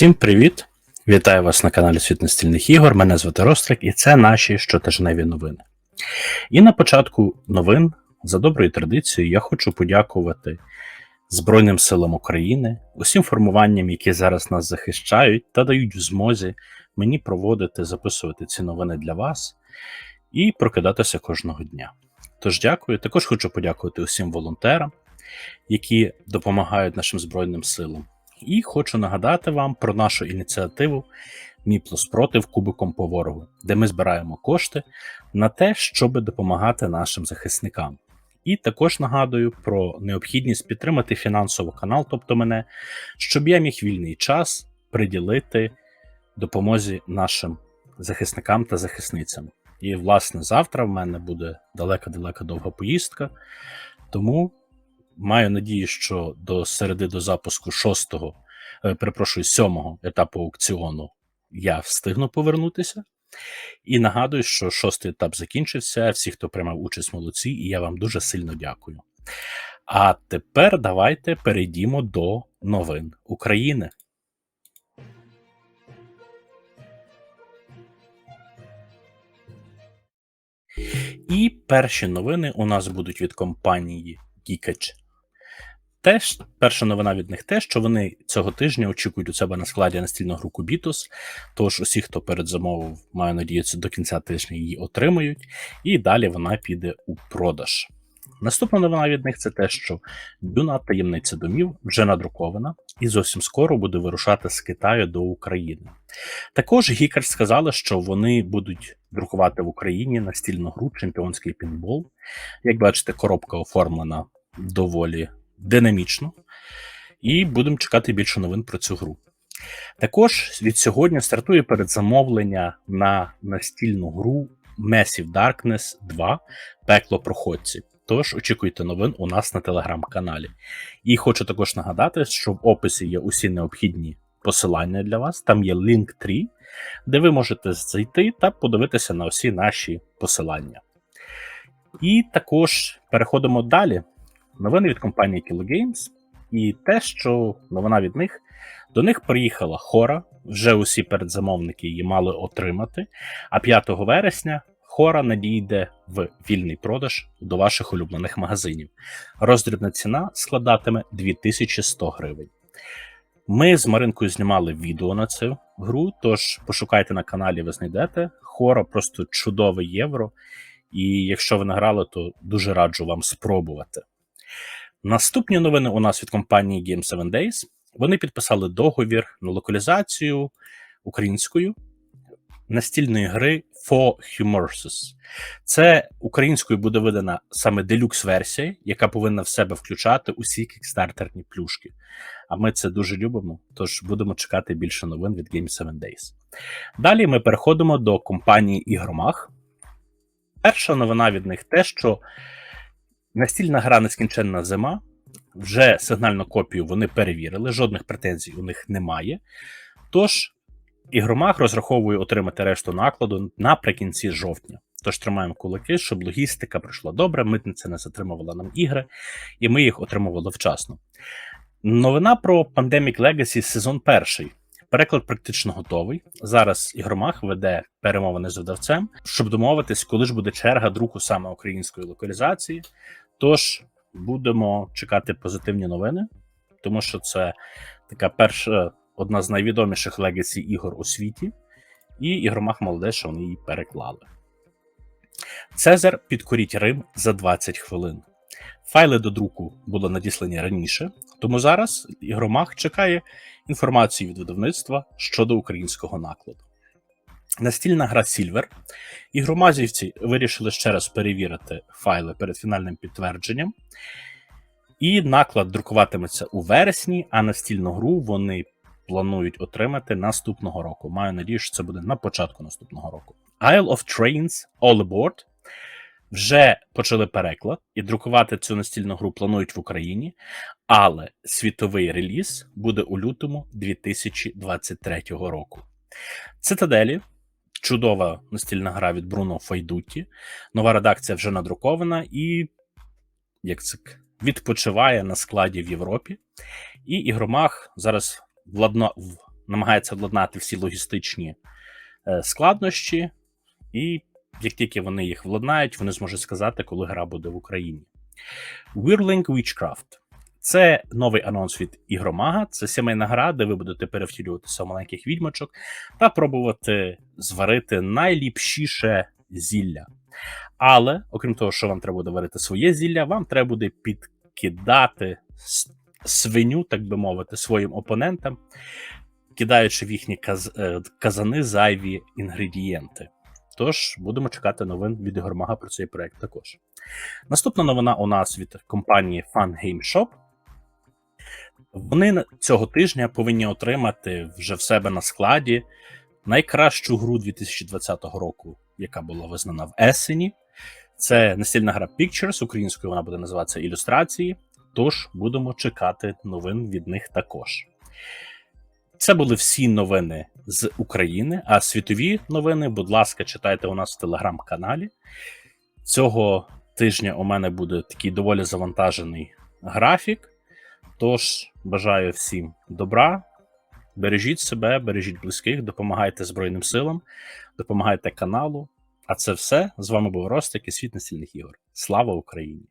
Всім привіт! Вітаю вас на каналі Світ настільних ігор. Мене звати Рострик, і це наші щотижневі новини. І на початку новин, за доброю традицією, я хочу подякувати Збройним силам України, усім формуванням, які зараз нас захищають та дають в змозі мені проводити, записувати ці новини для вас і прокидатися кожного дня. Тож дякую. Також хочу подякувати усім волонтерам, які допомагають нашим Збройним силам. І хочу нагадати вам про нашу ініціативу Мій плюс против кубиком по ворогу, де ми збираємо кошти на те, щоб допомагати нашим захисникам. І також нагадую про необхідність підтримати фінансово канал, тобто мене, щоб я міг вільний час приділити допомозі нашим захисникам та захисницям. І, власне, завтра в мене буде далека-далека довга поїздка, тому маю надію, що до середи до запуску шостого, е, перепрошую, сьомого етапу аукціону я встигну повернутися. І нагадую, що шостий етап закінчився. Всі, хто приймав участь, молодці, і я вам дуже сильно дякую. А тепер давайте перейдімо до новин України. І перші новини у нас будуть від компанії Geekage. Теж перша новина від них те, що вони цього тижня очікують у себе на складі настільну гру Кубітус. Тож усі, хто передзамовив, маю надіятися, до кінця тижня її отримають, і далі вона піде у продаж. Наступна новина від них це те, що Дюна таємниця домів вже надрукована і зовсім скоро буде вирушати з Китаю до України. Також Гікер сказали, що вони будуть друкувати в Україні настільну гру Чемпіонський пінбол. Як бачите, коробка оформлена доволі динамічно, і будемо чекати більше новин про цю гру. Також від сьогодні стартує передзамовлення на настільну гру Massive Darkness 2 Пекло проходці. Тож очікуйте новин у нас на телеграм-каналі. І хочу також нагадати, що в описі є усі необхідні посилання для вас. Там є лінк 3, де ви можете зайти та подивитися на усі наші посилання. І також переходимо далі. Новини від компанії Kilo Games, і те, що новина від них, до них приїхала хора. Вже усі передзамовники її мали отримати. А 5 вересня хора надійде в вільний продаж до ваших улюблених магазинів. Роздрібна ціна складатиме 2100 гривень. Ми з Маринкою знімали відео на цю гру, тож пошукайте на каналі, ви знайдете. Хора просто чудове євро. І якщо ви не грали, то дуже раджу вам спробувати. Наступні новини у нас від компанії Game 7 Days. Вони підписали договір на локалізацію українською настільної гри For Humorous. Це українською буде видана саме делюкс-версія, яка повинна в себе включати усі кікстартерні плюшки. А ми це дуже любимо, тож будемо чекати більше новин від Game 7 Days. Далі ми переходимо до компанії Ігромах. Перша новина від них те, що Настільна гра нескінченна зима. Вже сигнальну копію вони перевірили, жодних претензій у них немає. Тож, ігромах розраховує отримати решту накладу наприкінці жовтня. Тож тримаємо кулаки, щоб логістика пройшла добре, митниця не затримувала нам ігри, і ми їх отримували вчасно. Новина про Pandemic Legacy сезон перший. Переклад практично готовий. Зараз ігромах веде перемовини з видавцем, щоб домовитись, коли ж буде черга друку саме української локалізації. Тож будемо чекати позитивні новини, тому що це така перша одна з найвідоміших легасі ігор у світі, і ігромах молоде, що вони її переклали. Цезар підкоріть Рим за 20 хвилин. Файли до друку були надіслані раніше, тому зараз ігромах чекає інформацію від видавництва щодо українського накладу. Настільна гра Silver. Ігромазівці вирішили ще раз перевірити файли перед фінальним підтвердженням. І наклад друкуватиметься у вересні, а настільну гру вони планують отримати наступного року. Маю надію, що це буде на початку наступного року. Isle of Trains All Aboard вже почали переклад і друкувати цю настільну гру планують в Україні, але світовий реліз буде у лютому 2023 року. Цитаделі чудова настільна гра від Бруно Файдуті. Нова редакція вже надрукована і як це відпочиває на складі в Європі. І ігромах зараз владно, намагається владнати всі логістичні е, складнощі, і як тільки вони їх владнають, вони зможуть сказати, коли гра буде в Україні. Whirling Witchcraft. Це новий анонс від ігромага. Це сімейна гра, де ви будете перевтілюватися в маленьких відьмочок та пробувати зварити найліпшіше зілля. Але, окрім того, що вам треба буде варити своє зілля, вам треба буде підкидати свиню, так би мовити, своїм опонентам, кидаючи в їхні каз- е, казани зайві інгредієнти. Тож будемо чекати новин від Ігормага про цей проект також. Наступна новина у нас від компанії Fun Game Shop. Вони цього тижня повинні отримати вже в себе на складі найкращу гру 2020 року, яка була визнана в Есені. Це настільна гра Pictures, українською вона буде називатися Ілюстрації. Тож будемо чекати новин від них також. Це були всі новини з України. А світові новини, будь ласка, читайте у нас в телеграм-каналі. Цього тижня у мене буде такий доволі завантажений графік. Тож бажаю всім добра. Бережіть себе, бережіть близьких, допомагайте Збройним силам, допомагайте каналу. А це все з вами був Ростик і світ настільних ігор. Слава Україні!